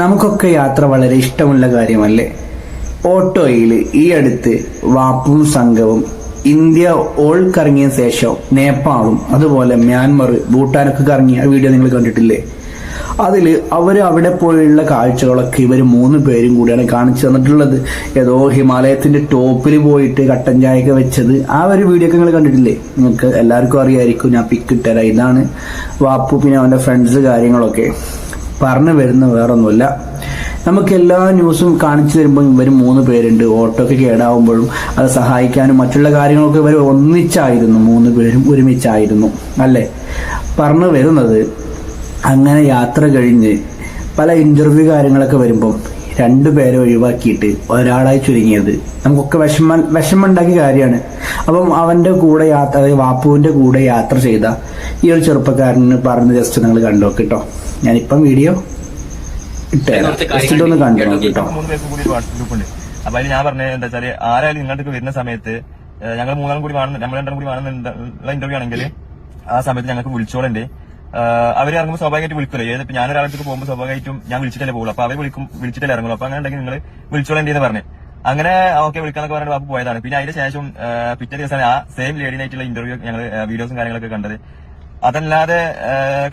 നമുക്കൊക്കെ യാത്ര വളരെ ഇഷ്ടമുള്ള കാര്യമല്ലേ? ഓട്ടോയിൽ ഈ അടുത്ത് വാപ്പും സംഘവും ഇന്ത്യ ഓൾ കറങ്ങിയ ശേഷം നേപ്പാളും അതുപോലെ മ്യാൻമർ ഭൂട്ടാനൊക്കെ കറങ്ങിയ വീഡിയോ നിങ്ങൾ കണ്ടിട്ടില്ലേ? അതിൽ അവർ അവിടെ പോയുള്ള കാഴ്ചകളൊക്കെ ഇവർ മൂന്ന് പേരും കൂടിയാണ് കാണിച്ചു തന്നിട്ടുള്ളത്. ഏതോ ഹിമാലയത്തിന്റെ ടോപ്പിൽ പോയിട്ട് കട്ടൻ ചായയൊക്കെ വെച്ചത്. ആ ഒരു വീഡിയോ ഒക്കെ നിങ്ങൾ കണ്ടിട്ടില്ലേ? നിങ്ങൾക്ക് എല്ലാവർക്കും അറിയായിരിക്കും ഞാൻ പിക്ക് ഇട്ടുതരാം ഇതാണ് വാപ്പു പിന്നെ അവന്റെ ഫ്രണ്ട്സ് കാര്യങ്ങളൊക്കെ. പറഞ്ഞു വരുന്ന വേറൊന്നുമില്ല. നമുക്ക് എല്ലാ ന്യൂസും കാണിച്ചു തരുമ്പോൾ ഇവർ മൂന്ന് പേരുണ്ട്. ഓട്ടോക്ക് കേടാവുമ്പോഴും അത് സഹായിക്കാനും മറ്റുള്ള കാര്യങ്ങളൊക്കെ ഇവർ ഒന്നിച്ചായിരുന്നു. മൂന്ന് പേരും ഒരുമിച്ചായിരുന്നു. അല്ലേ? പറഞ്ഞു വരുന്നത് അങ്ങനെ യാത്ര കഴിഞ്ഞ് പല ഇന്റർവ്യൂ കാര്യങ്ങളൊക്കെ വരുമ്പം രണ്ടു പേരെ ഒഴിവാക്കിയിട്ട് ഒരാളായി ചുരുങ്ങിയത്. നമുക്കൊക്കെ വിഷമ വിഷമുണ്ടാക്കിയ കാര്യമാണ്. അപ്പം അവന്റെ കൂടെ യാത്ര വാപ്പുവിന്റെ കൂടെ യാത്ര ചെയ്ത ഈ ഒരു ചെറുപ്പക്കാരന് പറഞ്ഞ ജസ്റ്റ് നിങ്ങൾ കണ്ടോ കേട്ടോ ഞാനിപ്പം വീഡിയോ ഇട്ടുതരാം ജസ്റ്റ് കണ്ടു നോക്കി കേട്ടോ. അപ്പൊ അതിൽ ഞാൻ പറഞ്ഞത് എന്താ വെച്ചാൽ ആരായാലും നിങ്ങളുടെ വരുന്ന സമയത്ത് ഞങ്ങൾ മൂന്നാളും കൂടി വേണം നമ്മൾ രണ്ടാളും കൂടി വേണമെന്നുള്ള ഇന്റർവ്യൂ ആണെങ്കിൽ ആ സമയത്ത് ഞങ്ങൾക്ക് വിളിച്ചോളുണ്ട്. അവർ ഇറങ്ങുമ്പോൾ സ്വാഭാവികമായിട്ട് വിളിക്കില്ല ഏത് ഞാൻ ഒരാളടുത്ത് പോകുമ്പോൾ സ്വാഭാവികമായിട്ടും ഞാൻ വിളിച്ചിട്ടല്ലേ പോകുള്ളൂ അപ്പൊ അവർ വിളിക്കും വിളിച്ചിട്ടല്ലേ ഇറങ്ങുള്ളൂ. അപ്പൊ അങ്ങനെ ഉണ്ടെങ്കിൽ നിങ്ങൾ വിളിച്ചോളേണ്ടി എന്ന് പറഞ്ഞു. അങ്ങനെ ഓക്കെ വിളിക്കാന്നൊക്കെ പറഞ്ഞിട്ട് ബാബു പോയതാണ്. പിന്നെ അതിന് ശേഷം ആ, പിറ്റേ ദിവസമാണ് ആ സെയിം ലേഡിനായിട്ടുള്ള ഇന്റർവ്യൂ ഞങ്ങൾ വീഡിയോസും കാര്യങ്ങളൊക്കെ കണ്ടത്. അതല്ലാതെ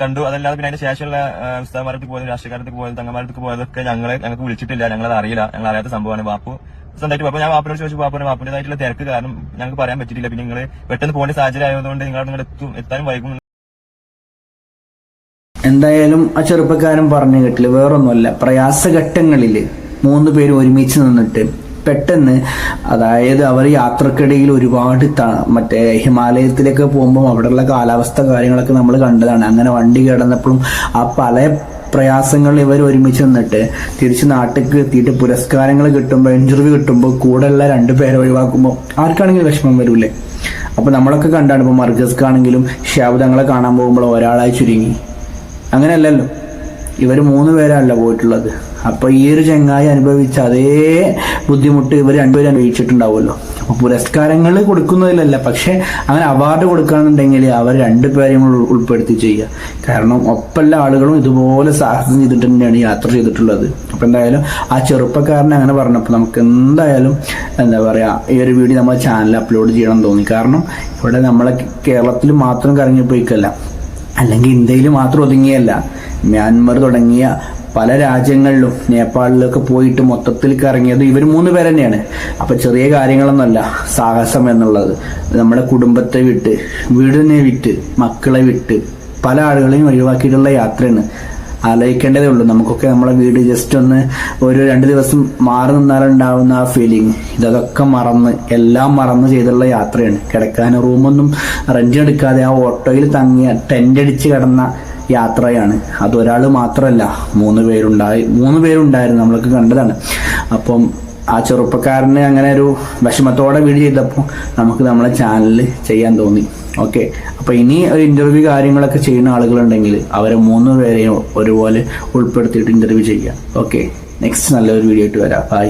കണ്ടു. അതല്ലാതെ പിന്നെ അതിന് ശേഷമുള്ള ഉസ്താമാരത്ത് പോയത് രാഷ്ട്രീയക്കാരത്തിൽ പോയത് തങ്ങന്മാരത്ത് പോയതൊക്കെ ഞങ്ങളെ ഞങ്ങൾക്ക് വിളിച്ചിട്ടില്ല. ഞങ്ങളത് അറിയില്ല. ഞങ്ങൾ അറിയാത്ത സംഭവമാണ് ബാപ്പു. സ്വന്തമായിട്ട് അപ്പൊ ഞാൻ ബാപ്പിനോട് ചോദിച്ചു വാപ്പിന് വാപ്പിന്റേതായിട്ടുള്ള തിരക്ക് കാരണം ഞങ്ങൾക്ക് പറയാൻ പറ്റിയിട്ടില്ല. പിന്നെ നിങ്ങൾ പെട്ടെന്ന് പോകേണ്ട സാഹചര്യം ആയതുകൊണ്ട് നിങ്ങൾ നിങ്ങൾ എത്തും എത്താനും വൈകും. എന്തായാലും ആ ചെറുപ്പക്കാരൻ പറഞ്ഞു കേട്ടില്ല. വേറൊന്നുമല്ല. പ്രയാസഘട്ടങ്ങളിൽ മൂന്ന് പേര് ഒരുമിച്ച് നിന്നിട്ട് പെട്ടെന്ന് അതായത് അവർ യാത്രക്കിടയിൽ ഒരുപാട് മറ്റേ ഹിമാലയത്തിലേക്ക് പോകുമ്പോൾ അവിടെയുള്ള കാലാവസ്ഥ കാര്യങ്ങളൊക്കെ നമ്മൾ കണ്ടതാണ്. അങ്ങനെ വണ്ടി കിടന്നപ്പോഴും ആ പല പ്രയാസങ്ങൾ ഇവർ ഒരുമിച്ച് നിന്നിട്ട് തിരിച്ച് നാട്ടിലേക്ക് എത്തിയിട്ട് പുരസ്കാരങ്ങൾ കിട്ടുമ്പോൾ ഇന്റർവ്യൂ കിട്ടുമ്പോൾ കൂടെയുള്ള രണ്ടു പേരെ ഒഴിവാക്കുമ്പോൾ ആർക്കാണെങ്കിലും വിഷമം വരൂലേ അപ്പൊ നമ്മളൊക്കെ കണ്ടാണ് ഇപ്പൊ മർഗസ്ക്കാണെങ്കിലും ഷാബുദങ്ങളെ കാണാൻ പോകുമ്പോൾ ഒരാളായി ചുരുങ്ങി. അങ്ങനെയല്ലല്ലോ. ഇവർ മൂന്ന് പേരല്ല പോയിട്ടുള്ളത്. അപ്പൊ ഈ ഒരു ചങ്ങായി അനുഭവിച്ച അതേ ബുദ്ധിമുട്ട് ഇവർ രണ്ടുപേരും അനുഭവിച്ചിട്ടുണ്ടാവുമല്ലോ. അപ്പൊ പുരസ്കാരങ്ങൾ കൊടുക്കുന്നതിലല്ല പക്ഷെ അങ്ങനെ അവാർഡ് കൊടുക്കുകയാണെന്നുണ്ടെങ്കിൽ അവർ രണ്ടുപേരെയും ഉൾ- ഉൾപ്പെടുത്തി ചെയ്യുക. കാരണം ഒപ്പല്ല ആളുകളും ഇതുപോലെ സാഹസം ചെയ്തിട്ട് തന്നെയാണ് യാത്ര ചെയ്തിട്ടുള്ളത്. അപ്പൊ എന്തായാലും ആ ചെറുപ്പക്കാരനെ അങ്ങനെ പറഞ്ഞപ്പോൾ നമുക്ക് എന്തായാലും എന്താ പറയാ ഈ ഒരു വീഡിയോ നമ്മുടെ ചാനലിൽ അപ്ലോഡ് ചെയ്യണം തോന്നി. കാരണം ഇവിടെ നമ്മളെ കേരളത്തിൽ മാത്രം കറങ്ങിപ്പോയിക്കല്ല. അല്ലെങ്കിൽ ഇന്ത്യയിൽ മാത്രം ഒതുങ്ങിയല്ല. മ്യാൻമർ തുടങ്ങിയ പല രാജ്യങ്ങളിലും നേപ്പാളിലൊക്കെ പോയിട്ട് മൊത്തത്തിൽ കറങ്ങിയത് ഇവർ മൂന്ന് പേര് തന്നെയാണ് അപ്പൊ ചെറിയ കാര്യങ്ങളൊന്നുമല്ല സാഹസം എന്നുള്ളത്. നമ്മുടെ കുടുംബത്തെ വിട്ട് വീടിനെ വിട്ട് മക്കളെ വിട്ട് പല ആളുകളെയും ഒഴിവാക്കിയിട്ടുള്ള യാത്രയാണ്. ആലോചിക്കേണ്ടതേ ഉള്ളൂ. നമുക്കൊക്കെ നമ്മളെ വീട് ജസ്റ്റ് ഒന്ന് ഒരു രണ്ട് ദിവസം മാറി നിന്നാലുണ്ടാവുന്ന ആ ഫീലിംഗ് ഇതൊക്കെ മറന്ന് എല്ലാം മറന്ന് ചെയ്തുള്ള യാത്രയാണ്. കിടക്കാൻ റൂമൊന്നും റെന്റ് എടുക്കാതെ ആ ഓട്ടോയിൽ തങ്ങിയ ടെന്റ് അടിച്ച് കിടന്ന യാത്രയാണ്. അത് ഒരാൾ മാത്രമല്ല മൂന്ന് പേരുണ്ടായി മൂന്ന് പേരുണ്ടായിരുന്നു. നമ്മൾക്ക് കണ്ടതാണ്. അപ്പം ആ ചെറുപ്പക്കാരന് അങ്ങനെ ഒരു വിഷമത്തോടെ വീഡിയോ ചെയ്തപ്പോൾ നമുക്ക് നമ്മളെ ചാനലിൽ ചെയ്യാൻ തോന്നി. ഓക്കെ അപ്പോൾ ഇനി ഒരു ഇന്റർവ്യൂ കാര്യങ്ങളൊക്കെ ചെയ്യുന്ന ആളുകളുണ്ടെങ്കിൽ അവരെ മൂന്ന് പേരെയും ഒരുപോലെ ഉൾപ്പെടുത്തിയിട്ട് ഇന്റർവ്യൂ ചെയ്യുക ഓക്കെ നെക്സ്റ്റ് നല്ലൊരു വീഡിയോ ആയിട്ട് വരാം. ബൈ